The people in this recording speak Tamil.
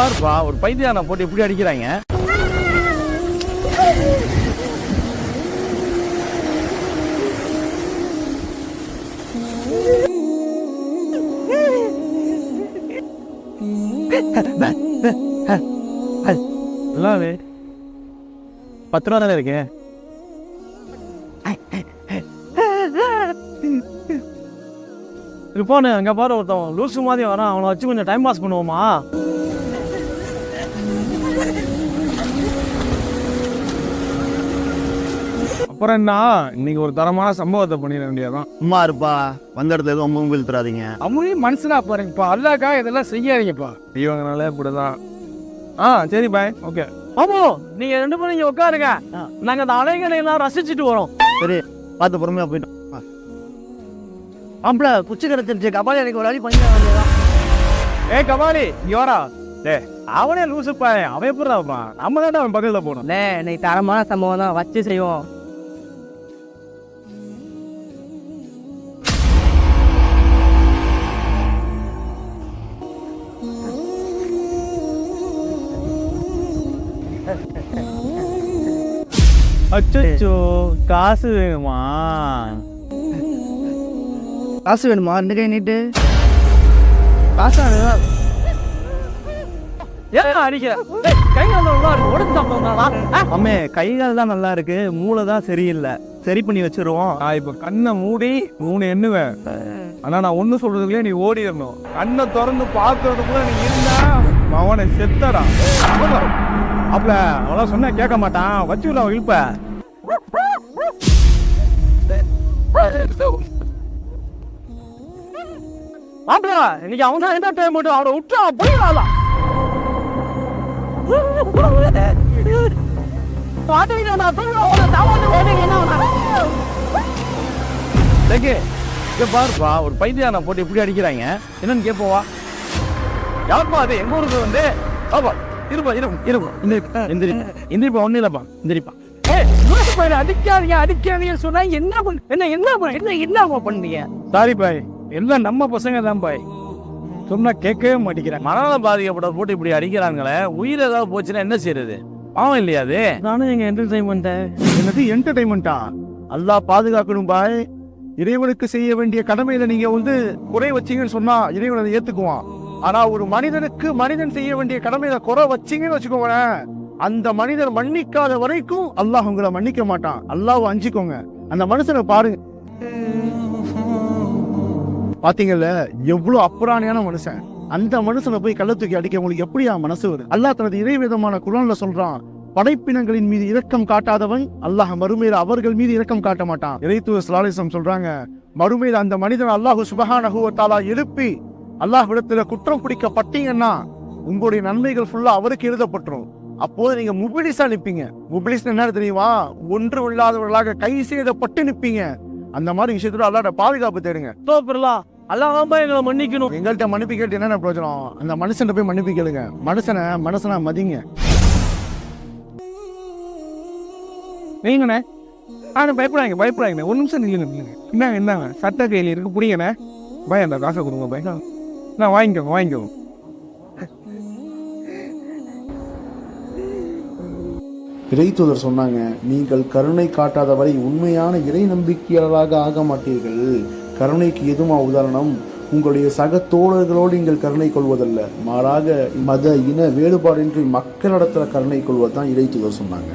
பாருப்பா ஒரு பைத்தியான போட்டு எப்படி அடிக்கிறாங்க? பத்து ரூபா தானே இருக்கேன் போனு அங்கே பாரு ஒருத்தன் லூசு மாதிரி வரான். அவனை வச்சு கொஞ்சம் டைம் பாஸ் பண்ணுவோமா? அப்புறம் என்ன இன்னைக்கு ஒரு தரமான சம்பவத்தை பண்ணிட வேண்டியதான் சும்மா இருப்பா. வந்த இடத்துல எதுவும் அம்பு இழுத்துறாதீங்க அவங்களையும் மனுஷனா பாருங்கப்பா அல்லாக்கா இதெல்லாம் செய்யாதீங்கப்பா இவங்கனால இப்படிதான். ஆ சரி பாய் ஓகே ஆமா நீங்க ரெண்டு பேரும் இங்க உட்காருங்க. நாங்க அந்த அலைகளை எல்லாம் ரசிச்சுட்டு வரோம். சரி பார்த்து பொறுமையா போயிட்டோம் ஆம்பளை குச்சி கிடச்சிருச்சு கபாலி எனக்கு ஒரு அடி பண்ணி வேண்டியதான் ஏ கபாலி வாடா. டே அவனே லூசுப்பா அவன் எப்படி நம்ம தான் அவன் பக்கத்துல போகணும். அண்ணே இன்னைக்கு தரமான சம்பவம் தான் வச்சு செய்வோம். அச்சோ காசு வேணுமா? காசு வேணுமா? ரெண்டு கை நீட்டு. காசு வேணுமா? அம்மே கை கால் தான் நல்லா இருக்கு. மூளை தான் சரியில்லை. சரி பண்ணி வச்சிருவோம். நான் இப்ப கண்ணை மூடி மூணு எண்ணுவேன். ஆனா நான் ஒண்ணு சொல்றதுக்குள்ளே நீ ஓடிடணும். கண்ணை திறந்து பார்க்கறதுக்குள்ள நீ இருந்தா அவனை செத்தடா. அப்பல அவ்வளோ சொன்னா கேட்க மாட்டான். வச்சுல இழுப்ப. மாப்பிள இன்னைக்கு அவன் தான் என்ன டைம் மட்டும் அவனை விட்டு போயிடலாம் பாருப்பா ஒரு பைத்தியான போட்டு இப்படி அடிக்கிறாங்க. என்னன்னு கேப்போவா யாருப்பா அது? எங்க ஊருக்கு வந்து? ஆப்பா இருப்பா இருக்கும் இருக்கும் எந்திரிப்பா எந்திரி எந்திரிப்பா. ஒன்றும் இல்லைப்பா எந்திரிப்பா. அடிக்காதீங்க அடிக்காதீங்க சொன்னா என்ன பண்ண என்ன என்ன பண்ண என்ன என்னமா பண்ணீங்க சாரி பாய். எல்லாம் நம்ம பசங்க தான் பாய். சொன்னா கேட்கவே மாட்டேங்கிறாங்க. மனநல பாதிக்கப்பட்ட போட்டு இப்படி அடிக்கிறாங்களே உயிர் ஏதாவது போச்சுன்னா என்ன செய்யறது பாவம் இல்லையா அது? நானும் எங்க என்டர்டைன்மெண்ட்டை என்னது என்டர்டைன்மெண்ட்டா அல்லாஹ் பாதுகாக்கணும் பாய். இறைவனுக்கு செய்ய வேண்டிய கடமையில நீங்க வந்து குறை வச்சீங்கன்னு சொன்னா இறைவன் அதை ஏத்துக்குவான். ஆனா ஒரு மனிதனுக்கு மனிதன் செய்ய வேண்டிய கடமையில குறை வச்சீங்கன்னு வச்சுக்கோங்களேன். அந்த மனிதர் மன்னிக்காத வரைக்கும் அல்லாஹ் உங்களை மன்னிக்க மாட்டான். அல்லாஹ் அஞ்சிக்கோங்க. அந்த மனுஷனை பாருங்க. பாத்தீங்கல்ல எவ்வளவு அப்புறாணியான மனுஷன். அந்த மனுஷனை போய் கள்ள தூக்கி அடிக்க உங்களுக்கு எப்படியா மனசு வருது? அல்லாஹ் தனது இறைவிதமான குரான்ல சொல்றான் படைப்பினங்களின் மீது இரக்கம் காட்டாதவன் அல்லாஹ் மறுமையில அவர்கள் மீது இரக்கம் காட்ட மாட்டான். இறைத்துவ சலாலிசம் சொல்றாங்க மறுமையில அந்த மனிதன் அல்லாஹு சுபஹானஹு தாலா எழுப்பி அல்லாஹ் விடத்துல குற்றம் பிடிக்கப்பட்டீங்கன்னா உங்களுடைய நன்மைகள் ஃபுல்லா அவருக்கு எழுதப்பட்டுரும். அப்போது நீங்க முபிலிஸா நிப்பீங்க. முபிலிஸ் என்ன தெரியுமா? ஒன்று இல்லாதவர்களாக கை செய்தப்பட்டு நிப்பீங்க. அந்த மாதிரி விஷயத்துல அல்லாட பாதுகாப்பு தேடுங்க. தோப்பிரலா அல்லாம எங்களை மன்னிக்கணும். எங்கள்கிட்ட மன்னிப்பு கேட்டு என்னென்ன பிரயோஜனம்? அந்த மனுஷன் போய் மன்னிப்பு கேளுங்க. மனுஷனை மனுஷனா மதிங்க. நீங்கண்ணே ஆனா பயப்படாங்க பயப்படாங்க ஒரு நிமிஷம் நில்லுங்க நில்லுங்க. இந்தாங்க இந்தாங்க. சட்ட கையில் இருக்கு புடிங்கண்ணே. பய அந்த காசை கொடுங்க பய. நான் வாங்கிக்கோங்க வாங்கிக்கோங்க. இறைத்தூதர் சொன்னாங்க நீங்கள் கருணை காட்டாத வரை உண்மையான இறை நம்பிக்கையாளராக ஆக மாட்டீர்கள். கருணைக்கு எதுமா உதாரணம்? உங்களுடைய சக தோழர்களோடு நீங்கள் கருணை கொள்வதல்ல. மாறாக மத இன வேறுபாடின்றி மக்களிடத்துல கருணை கொள்வது தான் இறைத்தூதர் சொன்னாங்க.